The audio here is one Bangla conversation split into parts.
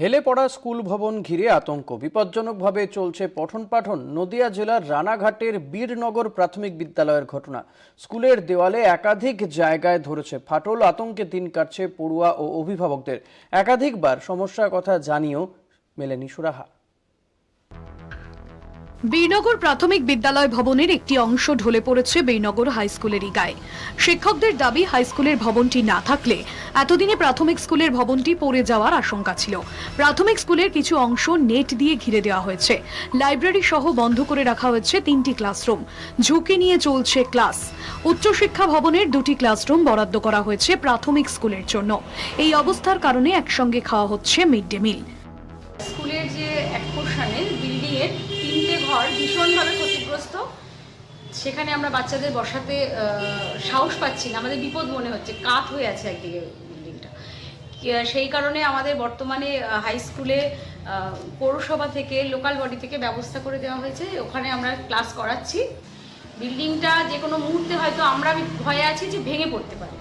হেলে পড়া স্কুল ভবন ঘিরে আতঙ্ক। বিপজ্জনকভাবে চলছে পঠন পাঠন নদিয়া জেলার রানাঘাটের বীরনগর প্রাথমিক বিদ্যালয়ের ঘটনা। স্কুলের দেওয়ালে একাধিক জায়গায় ধরেছে ফাটল। আতঙ্কে দিন কাটছে পড়ুয়া ও অভিভাবকদের। একাধিকবার সমস্যার কথা জানিয়েও মেলেনি সুরাহা। বীরনগর প্রাথমিক বিদ্যালয় ভবনের একটি অংশ ঢলে পড়েছে বীরনগর হাই স্কুলেরই গায়ে শিক্ষকদের দাবি, হাই স্কুলের ভবনটি না থাকলে এতদিনে প্রাথমিক স্কুলের ভবনটি পড়ে যাওয়ার আশঙ্কা ছিল। প্রাথমিক স্কুলের কিছু অংশ নেট দিয়ে ঘিরে দেওয়া হয়েছে। লাইব্রেরি সহ বন্ধ করে রাখা হয়েছে তিনটি ক্লাসরুম। ঝুঁকি নিয়ে চলছে ক্লাস। উচ্চশিক্ষা ভবনের দুটি ক্লাসরুম বরাদ্দ করা হয়েছে প্রাথমিক স্কুলের জন্য। এই অবস্থার কারণে একসঙ্গে খাওয়া হচ্ছে মিড ডে মিল। স্কুলের যে এক পোর্শনের বিল্ডিং এর তিনটে ঘর ভীষণভাবে ক্ষতিগ্রস্ত। সেখানে আমরা বাচ্চাদের বসাতে সাহস পাচ্ছি না। আমাদের বিপদ মনে হচ্ছে। কাত হয়ে আছে একদিকে বিল্ডিংটা। সেই কারণে আমাদের বর্তমানে হাই স্কুলে পৌরসভা থেকে লোকাল বডি থেকে ব্যবস্থা করে দেওয়া হয়েছে। ওখানে আমরা ক্লাস করাচ্ছি। বিল্ডিংটা যে কোনো মুহূর্তে হয়তো আমরা ভয়ে আছি যে ভেঙে পড়তে পারে।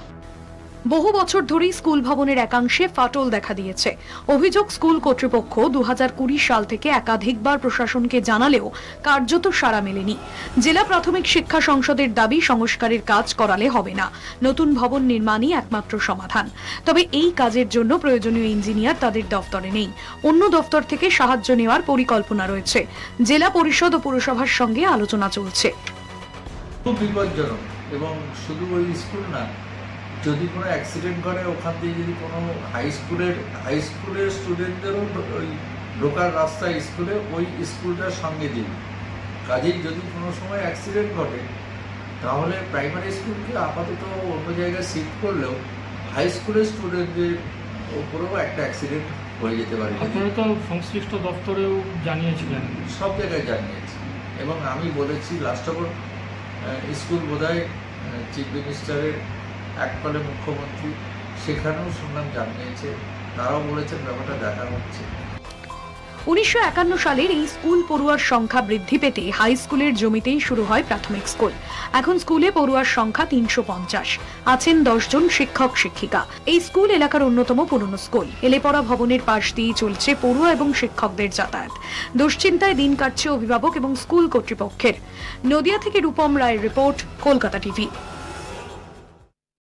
বহু বছর ধরেই স্কুল ভবনের একাংশে ফাটল দেখা দিয়েছে। অভিযোগ, স্কুল কর্তৃপক্ষ দুহাজার কুড়ি সাল থেকে একাধিকবার প্রশাসনকে জানালেও কার্যত সাড়া মেলেনি। জেলা প্রাথমিক শিক্ষা সংসদের দাবি, সংস্কারের কাজ করালে হবে না। নতুন ভবন নির্মাণই একমাত্র সমাধান। তবে এই কাজের জন্য প্রয়োজনীয় ইঞ্জিনিয়ার তাদের দফতরে নেই। অন্য দফতর থেকে সাহায্য নেওয়ার পরিকল্পনা রয়েছে। জেলা পরিষদ ও পুরসভার সঙ্গে আলোচনা চলছে। খুব বিপজ্জনক এবং শুধু ওই স্কুল না যদি কোনো অ্যাক্সিডেন্ট করে ওখান দিয়ে যদি কোনো হাই স্কুলের হাই স্কুলের স্টুডেন্টদেরও ওই ঢোকার রাস্তা স্কুলে ওই স্কুলটার সঙ্গে দিন। কাজেই যদি কোনো সময় অ্যাক্সিডেন্ট ঘটে তাহলে প্রাইমারি স্কুলকে আপাতত অন্য জায়গায় শিফট করলেও হাই স্কুলের স্টুডেন্টদের ওপরেও একটা অ্যাক্সিডেন্ট হয়ে যেতে পারে। আপনারা তো সংশ্লিষ্ট দপ্তরেও জানিয়েছিলেন। সব জায়গায় জানিয়েছি। এবং আমি বলেছি লাস্ট অফ স্কুল বোধহয় চিফ মিনিস্টারের এককালে মুখ্যমন্ত্রী সেখানেও শুনলাম জানিয়েছে, তারাও বলেছেন ব্যাপারটা দেখা হচ্ছে। উনিশশো একান্ন সালের এই স্কুল পড়ুয়ার সংখ্যা বৃদ্ধি পেতে হাই স্কুলের জমিতেই শুরু হয় প্রাথমিক স্কুল। এখন স্কুলে পড়ুয়ার সংখ্যা তিনশো পঞ্চাশ। আছেন দশজন শিক্ষক, শিক্ষিকা। এই স্কুল এলাকার অন্যতম পুরনো স্কুল। এলেপড়া ভবনের পাশ দিয়ে চলছে পড়ুয়া এবং শিক্ষকদের যাতায়াত। দুশ্চিন্তায় দিন কাটছে অভিভাবক এবং স্কুল কর্তৃপক্ষের। নদিয়া থেকে রূপম রায়ের রিপোর্ট, কলকাতা টিভি।